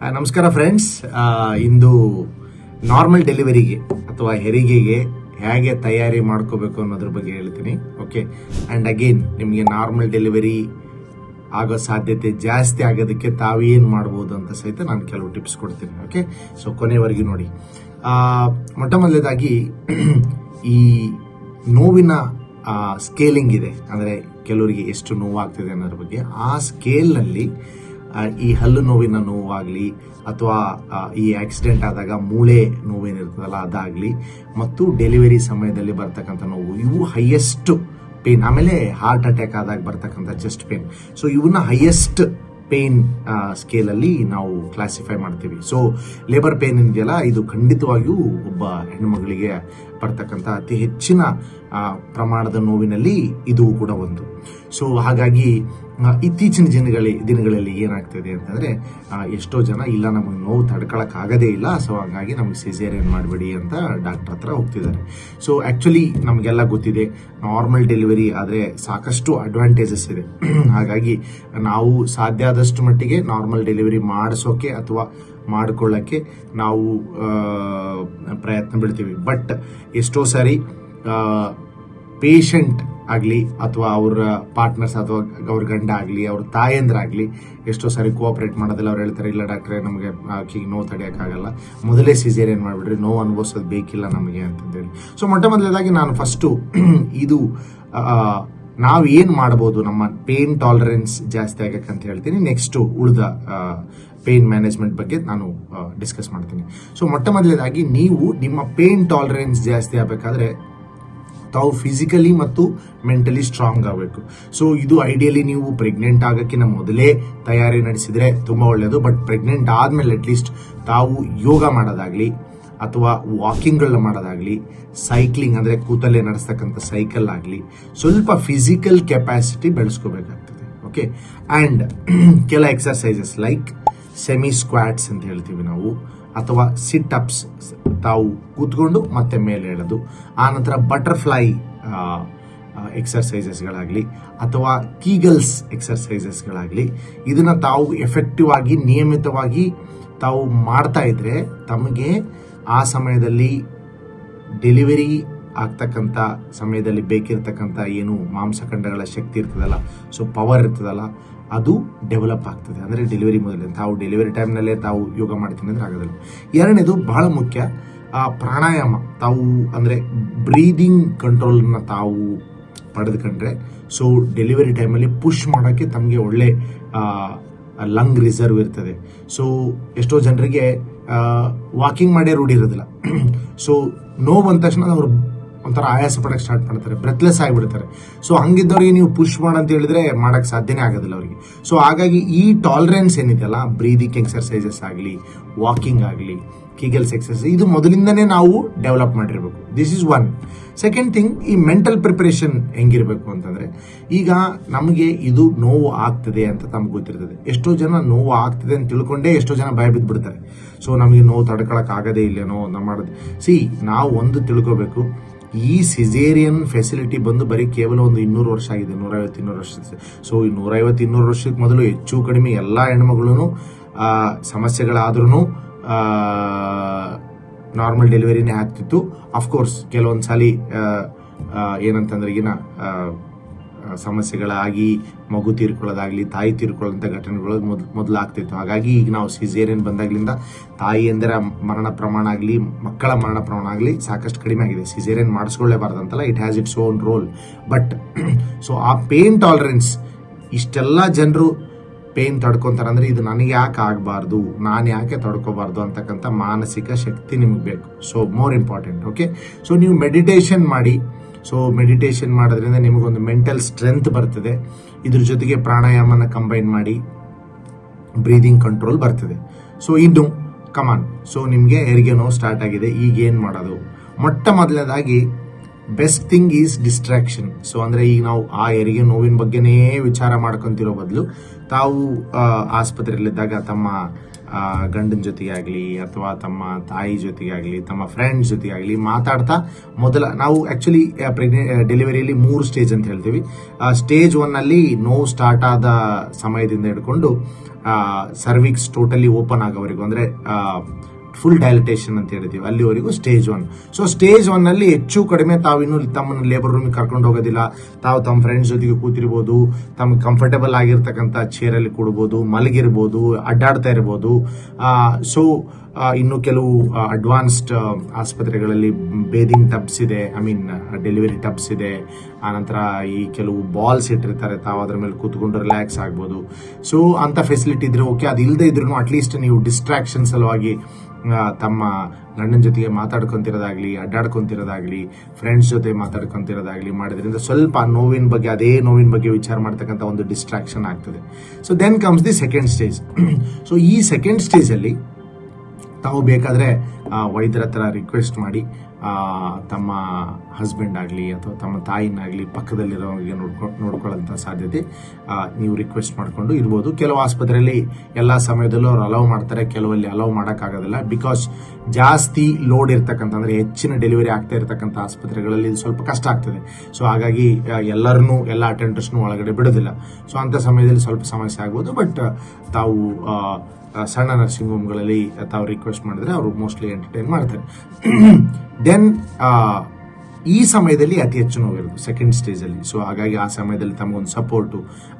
ನಮಸ್ಕಾರ ಫ್ರೆಂಡ್ಸ್ ಇಂದು ನಾರ್ಮಲ್ ಡೆಲಿವರಿಗೆ ಅಥವಾ ಹೆರಿಗೆಗೆ ಹೇಗೆ ತಯಾರಿ ಮಾಡ್ಕೋಬೇಕು ಅನ್ನೋದ್ರ ಬಗ್ಗೆ ಹೇಳ್ತೀನಿ ಓಕೆ ಆ್ಯಂಡ್ ಅಗೇನ್ ನಿಮಗೆ ನಾರ್ಮಲ್ ಡೆಲಿವರಿ ಆಗೋ ಸಾಧ್ಯತೆ ಜಾಸ್ತಿ ಆಗೋದಕ್ಕೆ ತಾವೇನು ಮಾಡ್ಬೋದು ಅಂತ ಸಹಿತ ನಾನು ಕೆಲವು ಟಿಪ್ಸ್ ಕೊಡ್ತೀನಿ ಓಕೆ ಸೊ ಕೊನೆವರೆಗೂ ನೋಡಿ. ಮೊಟ್ಟ ಮೊದಲೇದಾಗಿ ಈ ನೋವಿನ ಸ್ಕೇಲಿಂಗ್ ಇದೆ. ಅಂದರೆ ಕೆಲವರಿಗೆ ಎಷ್ಟು ನೋವಾಗ್ತಿದೆ ಅನ್ನೋದ್ರ ಬಗ್ಗೆ. ಆ ಸ್ಕೇಲ್ನಲ್ಲಿ ಈ ಹಲ್ಲು ನೋವಿನ ನೋವಾಗಲಿ ಅಥವಾ ಈ ಆಕ್ಸಿಡೆಂಟ್ ಆದಾಗ ಮೂಳೆ ನೋವೇನಿರ್ತದಲ್ಲ ಅದಾಗಲಿ, ಮತ್ತು ಡೆಲಿವರಿ ಸಮಯದಲ್ಲಿ ಬರ್ತಕ್ಕಂಥ ನೋವು, ಇವು ಹೈಯೆಸ್ಟ್ ಪೇನ್ ಆಮೇಲೆ ಹಾರ್ಟ್ ಅಟ್ಯಾಕ್ ಆದಾಗ ಬರ್ತಕ್ಕಂಥ ಚೆಸ್ಟ್ ಪೇನ್ ಸೊ ಇವನ್ನ ಹೈಯೆಸ್ಟ್ ಪೇನ್ ಸ್ಕೇಲಲ್ಲಿ ನಾವು ಕ್ಲಾಸಿಫೈ ಮಾಡ್ತೀವಿ. ಸೊ ಲೇಬರ್ ಪೇನ್ ಇದೆಯಲ್ಲ, ಇದು ಖಂಡಿತವಾಗಿಯೂ ಒಬ್ಬ ಹೆಣ್ಣುಮಗಳಿಗೆ ಬರ್ತಕ್ಕಂಥ ಅತಿ ಹೆಚ್ಚಿನ ಪ್ರಮಾಣದ ನೋವಿನಲ್ಲಿ ಇದು ಕೂಡ ಒಂದು. ಸೊ ಹಾಗಾಗಿ ಇತ್ತೀಚಿನ ದಿನಗಳಲ್ಲಿ ದಿನಗಳಲ್ಲಿ ಏನಾಗ್ತಿದೆ ಅಂತಂದ್ರೆ ಎಷ್ಟೋ ಜನ ಇಲ್ಲ, ನಮಗೆ ನೋವು ತಡ್ಕೊಳಕ್ ಆಗದೇ ಇಲ್ಲ ಸೊ ಹಾಗಾಗಿ ನಮಗೆ ಸಿಸೇರಿಯನ್ ಮಾಡಬೇಡಿ ಅಂತ ಡಾಕ್ಟರ್ ಹತ್ರ ಹೋಗ್ತಿದ್ದಾರೆ. ಸೊ ಆಕ್ಚುಲಿ ನಮಗೆಲ್ಲ ಗೊತ್ತಿದೆ ನಾರ್ಮಲ್ ಡೆಲಿವರಿ ಆದರೆ ಸಾಕಷ್ಟು ಅಡ್ವಾಂಟೇಜಸ್ ಇದೆ. ಹಾಗಾಗಿ ನಾವು ಸಾಧ್ಯ ಆದಷ್ಟು ಮಟ್ಟಿಗೆ ನಾರ್ಮಲ್ ಡೆಲಿವರಿ ಮಾಡಿಸೋಕೆ ಅಥವಾ ಮಾಡಿಕೊಳ್ಳೋಕ್ಕೆ ನಾವು ಪ್ರಯತ್ನ ಬಿಡ್ತೀವಿ ಬಟ್ ಎಷ್ಟೋ ಸಾರಿ ಪೇಷಂಟ್ ಆಗಲಿ ಅಥವಾ ಅವರ ಪಾರ್ಟ್ನರ್ಸ್ ಅಥವಾ ಅವ್ರ ಗಂಡ ಆಗಲಿ, ಅವ್ರ ತಾಯಂದ್ರಾಗಲಿ ಎಷ್ಟೋ ಸಾರಿ ಕೋಆಪರೇಟ್ ಮಾಡೋದಿಲ್ಲ. ಅವ್ರು ಹೇಳ್ತಾರೆ, ಇಲ್ಲ ಡಾಕ್ಟ್ರೆ ನಮಗೆ ಆಕೆಗೆ ನೋವು ತಡೆಯೋಕ್ಕಾಗಲ್ಲ. ಮೊದಲೇ ಸಿಸೇರಿಯನ್ ಮಾಡಿಬಿಡ್ರಿ. ನೋವು ಅನುಭವಿಸೋದು ಬೇಕಿಲ್ಲ ನಮಗೆ, ಅಂತಂದೇಳಿ. ಸೊ ಮೊಟ್ಟ ಮೊದಲೇದಾಗಿ ನಾನು ಫಸ್ಟು ಇದು ನಾವು ಏನು ಮಾಡ್ಬೋದು, ನಮ್ಮ ಪೇನ್ ಟಾಲರೆನ್ಸ್ ಜಾಸ್ತಿ ಆಗಕ್ಕೆ ಅಂತ ಹೇಳ್ತೀನಿ. ನೆಕ್ಸ್ಟ್ ಉಳಿದ ಪೇನ್ ಮ್ಯಾನೇಜ್ಮೆಂಟ್ ಬಗ್ಗೆ ನಾನು ಡಿಸ್ಕಸ್ ಮಾಡ್ತೀನಿ. ಸೊ ಮೊಟ್ಟ ಮೊದಲೇದಾಗಿ ನೀವು ನಿಮ್ಮ ಪೇನ್ ಟಾಲರೆನ್ಸ್ ಜಾಸ್ತಿ ಆಗಬೇಕಾದ್ರೆ ತಾವು ಫಿಸಿಕಲಿ ಮತ್ತು ಮೆಂಟಲಿ ಸ್ಟ್ರಾಂಗ್ ಆಗಬೇಕು. ಸೊ ಇದು ಐಡಿಯಲಿ ನೀವು ಪ್ರೆಗ್ನೆಂಟ್ ಆಗೋಕ್ಕಿಂತ ಮೊದಲೇ ತಯಾರಿ ನಡೆಸಿದರೆ ತುಂಬ ಒಳ್ಳೆಯದು ಬಟ್ ಪ್ರೆಗ್ನೆಂಟ್ ಆದಮೇಲೆ ಅಟ್ಲೀಸ್ಟ್ ತಾವು ಯೋಗ ಮಾಡೋದಾಗಲಿ ಅಥವಾ ವಾಕಿಂಗ್ಗಳನ್ನ ಮಾಡೋದಾಗಲಿ ಸೈಕ್ಲಿಂಗ್ ಅಂದರೆ ಕೂತಲ್ಲೇ ನಡೆಸ್ತಕ್ಕಂಥ ಸೈಕಲ್ ಆಗಲಿ, ಸ್ವಲ್ಪ ಫಿಸಿಕಲ್ ಕೆಪಾಸಿಟಿ ಬೆಳೆಸ್ಕೋಬೇಕಾಗ್ತದೆ. ಓಕೆ ಆ್ಯಂಡ್ ಕೆಲ ಎಕ್ಸರ್ಸೈಸಸ್ ಲೈಕ್ ಸೆಮಿ ಸ್ಕ್ವಾಟ್ಸ್ ಅಂತ ಹೇಳ್ತೀವಿ ನಾವು. ಅಥವಾ ಸಿಟ್ ಅಪ್ಸ್ ತಾವು ಕೂತ್ಕೊಂಡು ಮತ್ತೆ ಮೇಲೆ ಹೇಳೋದು ಆನಂತರ ಬಟರ್ಫ್ಲೈ ಎಕ್ಸರ್ಸೈಸಸ್ಗಳಾಗಲಿ ಅಥವಾ ಕೀಗಲ್ಸ್ ಎಕ್ಸರ್ಸೈಸಸ್ಗಳಾಗಲಿ ಇದನ್ನು ತಾವು ಎಫೆಕ್ಟಿವ್ ಆಗಿ, ನಿಯಮಿತವಾಗಿ ತಾವು ಮಾಡ್ತಾ ಇದ್ರೆ ತಮಗೆ ಆ ಸಮಯದಲ್ಲಿ ಡೆಲಿವರಿ ಆಗ್ತಕ್ಕಂಥ ಸಮಯದಲ್ಲಿ ಬೇಕಿರ್ತಕ್ಕಂಥ ಏನು ಮಾಂಸಖಂಡಗಳ ಶಕ್ತಿ ಇರ್ತದಲ್ಲ ಸೊ ಪವರ್ ಇರ್ತದಲ್ಲ ಅದು ಡೆವಲಪ್ ಆಗ್ತದೆ. ಅಂದರೆ ಡೆಲಿವರಿ ಮೊದಲೇ, ತಾವು ಡೆಲಿವರಿ ಟೈಮ್ನಲ್ಲೇ ತಾವು ಯೋಗ ಮಾಡ್ತೀನಿ ಅಂದರೆ ಆಗೋದಿಲ್ಲ. ಎರಡನೇದು ಬಹಳ ಮುಖ್ಯ, ಆ ಪ್ರಾಣಾಯಾಮ. ತಾವು ಅಂದರೆ ಬ್ರೀದಿಂಗ್ ಕಂಟ್ರೋಲ್ನ ತಾವು ಪಡೆದುಕೊಂಡ್ರೆ ಸೊ ಡೆಲಿವರಿ ಟೈಮಲ್ಲಿ ಪುಷ್ ಮಾಡೋಕ್ಕೆ ತಮಗೆ ಒಳ್ಳೆ ಲಂಗ್ ರಿಸರ್ವ್ ಇರ್ತದೆ. ಸೊ ಎಷ್ಟೋ ಜನರಿಗೆ ವಾಕಿಂಗ್ ಮಾಡೇ ರೂಢಿ ಇರೋದಿಲ್ಲ. ಸೊ ನೋವು ಬಂದ ತಕ್ಷಣ ಅವ್ರು ಒಂಥರ ಆಯಾಸ ಪಡಕ್ಕೆ ಸ್ಟಾರ್ಟ್ ಮಾಡ್ತಾರೆ ಬ್ರೆತ್ಲೆಸ್ ಆಗಿಬಿಡ್ತಾರೆ. ಸೊ ಹಂಗಿದ್ದವ್ರಿಗೆ ನೀವು ಪುಷ್ ಮಾಡಂತ ಹೇಳಿದ್ರೆ ಮಾಡಕ್ಕೆ ಸಾಧ್ಯನೇ ಆಗೋದಿಲ್ಲ ಅವರಿಗೆ. ಸೊ ಹಾಗಾಗಿ ಈ ಟಾಲರೆನ್ಸ್ ಏನಿದೆಯಲ್ಲ ಬ್ರೀದಿಂಗ್ ಎಕ್ಸರ್ಸೈಸಸ್ ಆಗಲಿ ವಾಕಿಂಗ್ ಆಗಲಿ ಕೀಗಲ್ಸ್ ಎಕ್ಸರ್ಸೈಸ್ ಇದು ಮೊದಲಿಂದನೇ ನಾವು ಡೆವಲಪ್ ಮಾಡಿರಬೇಕು. This is one second thing ಈ ಮೆಂಟಲ್ ಪ್ರಿಪರೇಷನ್ ಹೆಂಗಿರಬೇಕು ಅಂತಂದರೆ, ಈಗ ನಮಗೆ ಇದು ನೋವು ಆಗ್ತದೆ ಅಂತ ತಮ್ಗೆ ಗೊತ್ತಿರ್ತದೆ. ಎಷ್ಟೋ ಜನ ನೋವು ಆಗ್ತದೆ ಅಂತ ತಿಳ್ಕೊಂಡೇ ಎಷ್ಟೋ ಜನ ಭಯ ಬಿದ್ದುಬಿಡ್ತಾರೆ ಸೊ ನಮಗೆ ನೋವು ತಡ್ಕೊಳಕ್ಕೆ ಆಗದೇ ಇಲ್ಲೇನೋ ಮಾಡೋದು. ಸಿ ನಾವು ಒಂದು ತಿಳ್ಕೋಬೇಕು ಈ ಸಿಜೇರಿಯನ್ ಫೆಸಿಲಿಟಿ ಬಂದು ಬರೀ ಕೇವಲ ಒಂದು ಇನ್ನೂರು ವರ್ಷ ಆಗಿದೆ ನೂರೈವತ್ತು ಇನ್ನೂರು ವರ್ಷ ಸೊ ಈ ನೂರೈವತ್ತು ಇನ್ನೂರು ವರ್ಷಕ್ಕೆ ಮೊದಲು ಹೆಚ್ಚು ಕಡಿಮೆ ಎಲ್ಲ ಹೆಣ್ಮಗಳು ಸಮಸ್ಯೆಗಳಾದ್ರೂ ನಾರ್ಮಲ್ ಡೆಲಿವರಿನೇ ಆಗ್ತಿತ್ತು. ಅಫ್ಕೋರ್ಸ್ ಕೆಲವೊಂದು ಸಲ ಆ, ಸಮಸ್ಯೆಗಳಾಗಿ ಮಗು ತೀರ್ಕೊಳ್ಳೋದಾಗಲಿ, ತಾಯಿ ತೀರ್ಕೊಳ್ಳೋಂಥ ಘಟನೆಗಳು ಮೊದ್ ಮೊದಲು ಆಗ್ತಿತ್ತು ಹಾಗಾಗಿ ಈಗ ನಾವು ಸಿಸೇರಿಯನ್ ತಾಯಿ ಅಂದರೆ ಮರಣ ಪ್ರಮಾಣ ಆಗಲಿ, ಮಕ್ಕಳ ಮರಣ ಪ್ರಮಾಣ ಆಗಲಿ ಸಾಕಷ್ಟು ಕಡಿಮೆ ಆಗಿದೆ. Caesarean ಮಾಡಿಸ್ಕೊಳ್ಳೇಬಾರ್ದಂತಲ್ಲ it has its own role but so ಆ ಪೇನ್ ಟಾಲರೆನ್ಸ್ ಇಷ್ಟೆಲ್ಲ ಜನರು ಪೇನ್ ತಡ್ಕೊತಾರೆ ಅಂದರೆ ಇದು ನನಗೆ ಯಾಕೆ ಆಗಬಾರ್ದು, ನಾನು ಯಾಕೆ ತಡ್ಕೋಬಾರ್ದು ಅಂತಕ್ಕಂಥ ಮಾನಸಿಕ ಶಕ್ತಿ ನಿಮಗೆ ಬೇಕು. So more important okay so ನೀವು ಮೆಡಿಟೇಷನ್ ಮಾಡಿ ಸೊ ಮೆಡಿಟೇಷನ್ ಮಾಡೋದ್ರಿಂದ ನಿಮಗೊಂದು ಮೆಂಟಲ್ ಸ್ಟ್ರೆಂತ್ ಬರ್ತದೆ. ಇದ್ರ ಜೊತೆಗೆ ಪ್ರಾಣಾಯಾಮನ ಕಂಬೈನ್ ಮಾಡಿ ಬ್ರೀದಿಂಗ್ ಕಂಟ್ರೋಲ್ ಬರ್ತದೆ. ಸೊ ಇನ್ನು ಕಮಾನ್ ಸೊ ನಿಮಗೆ ಹೆರಿಗೆ ನೋವು ಸ್ಟಾರ್ಟ್ ಆಗಿದೆ. ಈಗ ಏನು ಮಾಡೋದು? ಮೊಟ್ಟ ಮೊದಲನೇದಾಗಿ best thing is distraction so ಅಂದರೆ ಈಗ ನಾವು ಆ ಹೆರಿಗೆ ನೋವಿನ ಬಗ್ಗೆನೇ ವಿಚಾರ ಮಾಡ್ಕೊತಿರೋ ಬದಲು ತಾವು ಆಸ್ಪತ್ರೆಯಲ್ಲಿದ್ದಾಗ ತಮ್ಮ ಗಂಡನ ಜೊತೆಗೆ ಆಗಲಿ ಅಥವಾ ತಮ್ಮ ತಾಯಿ ಜೊತೆಗೆ ಆಗಲಿ ತಮ್ಮ ಫ್ರೆಂಡ್ಸ್ ಜೊತೆಗೆ ಆಗಲಿ ಮಾತಾಡ್ತಾ ಮೊದಲ ನಾವು ಆ್ಯಕ್ಚುಲಿ ಪ್ರೆಗ್ನೆ ಡೆಲಿವರಿಯಲ್ಲಿ ಮೂರು ಸ್ಟೇಜ್ ಅಂತ ಹೇಳ್ತೀವಿ. ಸ್ಟೇಜ್ ಒನ್ನಲ್ಲಿ ನೋವು ಸ್ಟಾರ್ಟ್ ಆದ ಸಮಯದಿಂದ ಹಿಡ್ಕೊಂಡು ಸರ್ವಿಕ್ಸ್ ಟೋಟಲಿ ಓಪನ್ ಆಗೋವರೆಗೂ, ಅಂದರೆ ಫುಲ್ ಡೈಲಟೇಷನ್ ಅಂತ ಹೇಳ್ತೀವಿ ಅಲ್ಲಿವರೆಗೂ stage one so stage one ಅಲ್ಲಿ ಹೆಚ್ಚು ಕಡಿಮೆ ತಾವಿನ್ನು ತಮ್ಮನ್ನು ಲೇಬರ್ ರೂಮಿಗೆ ಕರ್ಕೊಂಡು ಹೋಗೋದಿಲ್ಲ. ತಾವು ತಮ್ಮ ಫ್ರೆಂಡ್ಸ್ ಜೊತೆಗೆ ಕೂತಿರ್ಬೋದು, ತಮ್ಗೆ ಕಂಫರ್ಟಬಲ್ ಆಗಿರ್ತಕ್ಕಂಥ ಚೇರಲ್ಲಿ ಕೊಡ್ಬೋದು, ಮಲಗಿರ್ಬೋದು, ಅಡ್ಡಾಡ್ತಾ ಇರ್ಬೋದು. ಸೊ ಇನ್ನು ಕೆಲವು ಅಡ್ವಾನ್ಸ್ಡ್ ಆಸ್ಪತ್ರೆಗಳಲ್ಲಿ ಬೇದಿಂಗ್ ಟಬ್ಸ್ ಇದೆ. ಐ ಮೀನ್ ಡೆಲಿವರಿ ಟಬ್ಸ್ ಇದೆ. ಆನಂತರ ಈ ಕೆಲವು ಬಾಲ್ಸ್ ಇಟ್ಟಿರ್ತಾರೆ. ತಾವು ಅದ್ರ ಮೇಲೆ ಕೂತ್ಕೊಂಡು ರಿಲ್ಯಾಕ್ಸ್ ಆಗ್ಬೋದು. ಸೊ ಅಂತ ಫೆಸಿಲಿಟಿ ಇದ್ರೆ ಓಕೆ ಅದು ಇಲ್ಲದೆ ಇದ್ರೂ ಅಟ್ಲೀಸ್ಟ್ ನೀವು ಡಿಸ್ಟ್ರಾಕ್ಷನ್ ಸಲುವಾಗಿ ತಮ್ಮ ಗಂಡನ ಜೊತೆಗೆ ಮಾತಾಡ್ಕೊಂತಿರೋದಾಗ್ಲಿ, ಅಡ್ಡಾಡ್ಕೊಂತಿರೋದಾಗ್ಲಿ ಫ್ರೆಂಡ್ಸ್ ಜೊತೆ ಮಾತಾಡ್ಕೊಂತಿರೋದಾಗ್ಲಿ ಮಾಡೋದ್ರಿಂದ ಸ್ವಲ್ಪ ನೋವಿನ ಬಗ್ಗೆ, ಅದೇ ನೋವಿನ ಬಗ್ಗೆ ವಿಚಾರ ಮಾಡ್ತಕ್ಕಂಥ ಒಂದು ಡಿಸ್ಟ್ರಾಕ್ಷನ್ ಆಗ್ತದೆ. So then comes the second stage so ಈ ಸೆಕೆಂಡ್ ಸ್ಟೇಜಲ್ಲಿ ತಾವು ಬೇಕಾದರೆ ವೈದ್ಯರ ಹತ್ರ ರಿಕ್ವೆಸ್ಟ್ ಮಾಡಿ ತಮ್ಮ ಹಸ್ಬೆಂಡ್ ಆಗಲಿ ಅಥವಾ ತಮ್ಮ ತಾಯಿನಾಗಲಿ ಪಕ್ಕದಲ್ಲಿರೋರಿಗೆ ನೋಡ್ಕೊ, ನೋಡ್ಕೊಳ್ಳೋಂಥ ಸಾಧ್ಯತೆ ನೀವು ರಿಕ್ವೆಸ್ಟ್ ಮಾಡಿಕೊಂಡು ಇರ್ಬೋದು. ಕೆಲವು ಆಸ್ಪತ್ರೆಯಲ್ಲಿ ಎಲ್ಲ ಸಮಯದಲ್ಲೂ ಅವ್ರು ಅಲೌ ಮಾಡ್ತಾರೆ, ಕೆಲವಲ್ಲಿ ಅಲೌ ಮಾಡೋಕ್ಕಾಗೋದಿಲ್ಲ. ಬಿಕಾಸ್ ಜಾಸ್ತಿ ಲೋಡ್ ಇರ್ತಕ್ಕಂಥ ಅಂದರೆ ಹೆಚ್ಚಿನ ಡೆಲಿವರಿ ಆಗ್ತಾ ಇರ್ತಕ್ಕಂಥ ಆಸ್ಪತ್ರೆಗಳಲ್ಲಿ ಇದು ಸ್ವಲ್ಪ ಕಷ್ಟ ಆಗ್ತದೆ. ಸೊ ಹಾಗಾಗಿ ಎಲ್ಲರನ್ನೂ, ಎಲ್ಲ ಅಟೆಂಡರ್ಸ್ನೂ ಒಳಗಡೆ ಬಿಡೋದಿಲ್ಲ. ಸೊ ಅಂಥ ಸಮಯದಲ್ಲಿ ಸ್ವಲ್ಪ ಸಮಸ್ಯೆ ಆಗ್ಬೋದು. ಬಟ್ ತಾವು ಸಣ್ಣ ನರ್ಸಿಂಗ್ ಹೋಮ್ಗಳಲ್ಲಿ ತಾವು ರಿಕ್ವೆಸ್ಟ್ ಮಾಡಿದ್ರೆ ಅವರು ಮೋಸ್ಟ್ಲಿ ಎಂಟರ್ಟೈನ್ ಮಾಡ್ತಾರೆ. ದೆನ್ ಈ ಸಮಯದಲ್ಲಿ ಅತಿ ಹೆಚ್ಚು ನೋವಿರೋದು ಸೆಕೆಂಡ್ ಸ್ಟೇಜಲ್ಲಿ ಸೊ ಹಾಗಾಗಿ ಆ ಸಮಯದಲ್ಲಿ ತಮಗೊಂದು ಸಪೋರ್ಟು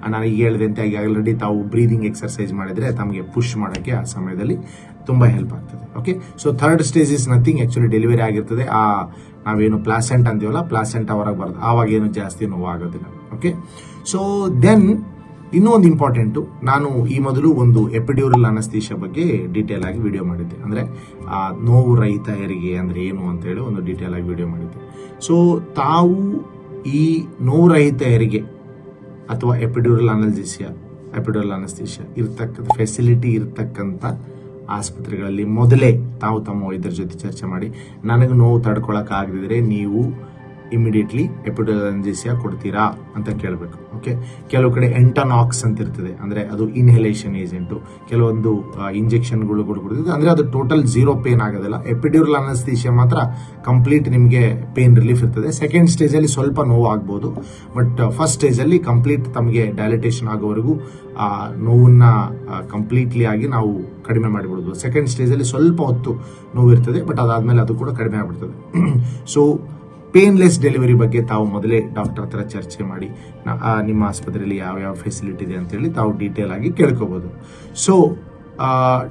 ನಾನು ಈಗ ಹೇಳಿದಂತೆ ಆಲ್ರೆಡಿ ತಾವು ಬ್ರೀದಿಂಗ್ ಎಕ್ಸರ್ಸೈಸ್ ಮಾಡಿದರೆ ತಮಗೆ ಪುಷ್ ಮಾಡೋಕ್ಕೆ ಆ ಸಮಯದಲ್ಲಿ ತುಂಬ ಹೆಲ್ಪ್ ಆಗ್ತದೆ okay so third stage is nothing actually delivery ಆಗಿರ್ತದೆ. ಆ, ನಾವೇನು ಪ್ಲಾಸೆಂಟ್ ಅಂತೀವಲ್ಲ ಪ್ಲಾಸೆಂಟ್ ಹೊರಗೆ ಬರೋದು. ಆವಾಗ ಏನು ಜಾಸ್ತಿ ನೋವಾಗೋದಿಲ್ಲ ಓಕೆ ಸೊ ದೆನ್ ಇನ್ನೂ ಒಂದು ಇಂಪಾರ್ಟೆಂಟು ನಾನು ಈ ಮೊದಲು ಒಂದು ಎಪಿಡ್ಯೂರಲ್ ಅನಸ್ತೀಶ ಬಗ್ಗೆ ಡೀಟೇಲ್ ಆಗಿ ವಿಡಿಯೋ ಮಾಡಿದ್ದೆ. ಅಂದರೆ, ಆ ನೋವು ರಹಿತ ಹೆರಿಗೆ ಅಂದರೆ ಏನು ಅಂತೇಳಿ ಒಂದು ಡೀಟೇಲ್ ಆಗಿ ವಿಡಿಯೋ ಮಾಡಿದ್ದೆ. ಸೊ ತಾವು ಈ ನೋವು ರಹಿತ ಹೆರಿಗೆ ಅಥವಾ ಎಪಿಡ್ಯೂರಲ್ ಅನಲ್ಜಿಸಿಯಾ ಎಪಿಡ್ಯೂರಲ್ ಅನಸ್ತೀಶಿಯಾ ಇರ್ತಕ್ಕಂಥ ಫೆಸಿಲಿಟಿ ಇರ್ತಕ್ಕಂಥ ಆಸ್ಪತ್ರೆಗಳಲ್ಲಿ ಮೊದಲೇ ತಾವು ತಮ್ಮ ವೈದ್ಯರ ಜೊತೆ ಚರ್ಚೆ ಮಾಡಿ, ನನಗೆ ನೋವು ತಡ್ಕೊಳಕ್ಕಾಗದಿದ್ರೆ ನೀವು ಇಮಿಡಿಯೇಟ್ಲಿ ಎಪಿಡ್ಯೂರಲ್ ಅನಲ್ಜಿಸಿಯಾ ಕೊಡ್ತೀರಾ ಅಂತ ಕೇಳಬೇಕು ಓಕೆ ಕೆಲವು ಕಡೆ ಎಂಟನಾಕ್ಸ್ ಅಂತ ಇರ್ತದೆ ಅಂದರೆ ಅದು ಇನ್ಹಲೇಷನ್ ಏಜೆಂಟು ಕೆಲವೊಂದು ಇಂಜೆಕ್ಷನ್ಗಳು ಕೊಡ್ಕೊಡ್ತಿದೆ ಅಂದರೆ ಅದು ಟೋಟಲ್ ಝೀರೋ ಪೇನ್ ಆಗೋದಿಲ್ಲ. ಎಪಿಡ್ಯೂರಲ್ ಅನಸ್ತೀಶಿಯಾ ಮಾತ್ರ ಕಂಪ್ಲೀಟ್ ನಿಮಗೆ ಪೇನ್ ರಿಲೀಫ್ ಇರ್ತದೆ. ಸೆಕೆಂಡ್ ಸ್ಟೇಜಲ್ಲಿ ಸ್ವಲ್ಪ ನೋವು ಆಗ್ಬೋದು ಬಟ್ ಫಸ್ಟ್ ಸ್ಟೇಜಲ್ಲಿ ಕಂಪ್ಲೀಟ್ ತಮಗೆ ಡೈಲಿಟೇಷನ್ ಆಗೋವರೆಗೂ, ಆ, ನೋವನ್ನ ಕಂಪ್ಲೀಟ್ಲಿ ಆಗಿ ನಾವು ಕಡಿಮೆ ಮಾಡಿಬಿಡ್ಬೋದು. ಸೆಕೆಂಡ್ ಸ್ಟೇಜಲ್ಲಿ ಸ್ವಲ್ಪ ಹೊತ್ತು ನೋವು ಇರ್ತದೆ ಬಟ್ ಅದಾದಮೇಲೆ ಅದು ಕೂಡ ಕಡಿಮೆ ಆಗ್ಬಿಡ್ತದೆ. ಸೊ ಪೇನ್ಲೆಸ್ ಡೆಲಿವರಿ ಬಗ್ಗೆ ತಾವು ಮೊದಲೇ ಡಾಕ್ಟರ್ ಹತ್ರ ಚರ್ಚೆ ಮಾಡಿ ನಿಮ್ಮ ಆಸ್ಪತ್ರೆಯಲ್ಲಿ ಯಾವ ಯಾವ ಫೆಸಿಲಿಟಿ ಇದೆ ಅಂತೇಳಿ ತಾವು ಡೀಟೇಲ್ ಆಗಿ ಕೇಳ್ಕೋಬಹುದು ಸೊ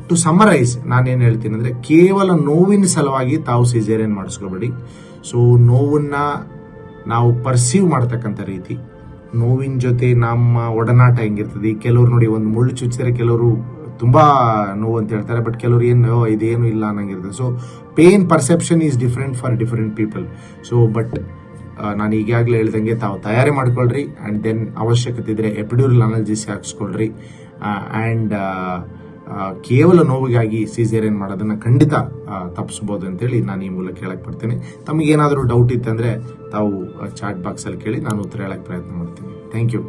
ಟು ಸಮರೈಸ್ ನಾನೇನು ಹೇಳ್ತೀನಿ ಅಂದರೆ ಕೇವಲ ನೋವಿನ ಸಲುವಾಗಿ ತಾವು ಸಿಜೇರಿಯನ್ ಮಾಡಿಸ್ಕೋಬೇಡಿ. ಸೊ ನೋವನ್ನ ನಾವು ಪರ್ಸೀವ್ ಮಾಡ್ತಕ್ಕಂಥ ರೀತಿ, ನೋವಿನ ಜೊತೆ ನಮ್ಮ ಒಡನಾಟ ಹೆಂಗಿರ್ತದೆ, ಕೆಲವರು ನೋಡಿ ಒಂದು ಮುಳ್ಳು ಚುಚ್ಚಿದ್ರೆ ಕೆಲವರು ತುಂಬಾ ನೋವು ಅಂತ ಹೇಳ್ತಾರೆ ಬಟ್ ಕೆಲವರು ಏನು "ಓ, ಇದೇನು ಇಲ್ಲ ಅನ್ನಂಗಿರ್ತದೆ so pain perception is different for different people so but ನಾನು ಈಗಾಗಲೇ ಹೇಳ್ದಂಗೆ ತಾವು ತಯಾರಿ ಮಾಡ್ಕೊಳ್ರಿ ಆ್ಯಂಡ್ ದೆನ್ ಅವಶ್ಯಕತೆ ಇದ್ರೆ ಎಪಿಡ್ಯೂರಲ್ ಅನಾಲಜಿಸಿ ಹಾಕ್ಸ್ಕೊಳ್ರಿ. ಆ್ಯಂಡ್ ಕೇವಲ ನೋವಿಗಾಗಿ ಸಿಸೇರಿಯನ್ ಮಾಡೋದನ್ನ ಖಂಡಿತ ತಪ್ಪಿಸ್ಬೋದು ಅಂತೇಳಿ ನಾನು ಈ ಮೂಲಕ ಹೇಳಕ್ ಬರ್ತೇನೆ. ತಮಗೇನಾದರೂ ಡೌಟ್ ಇತ್ತಂದರೆ ತಾವು ಚಾಟ್ ಬಾಕ್ಸಲ್ಲಿ ಕೇಳಿ ನಾನು ಉತ್ತರ ಹೇಳಕ್ಕೆ ಪ್ರಯತ್ನ ಮಾಡ್ತೀನಿ. Thank you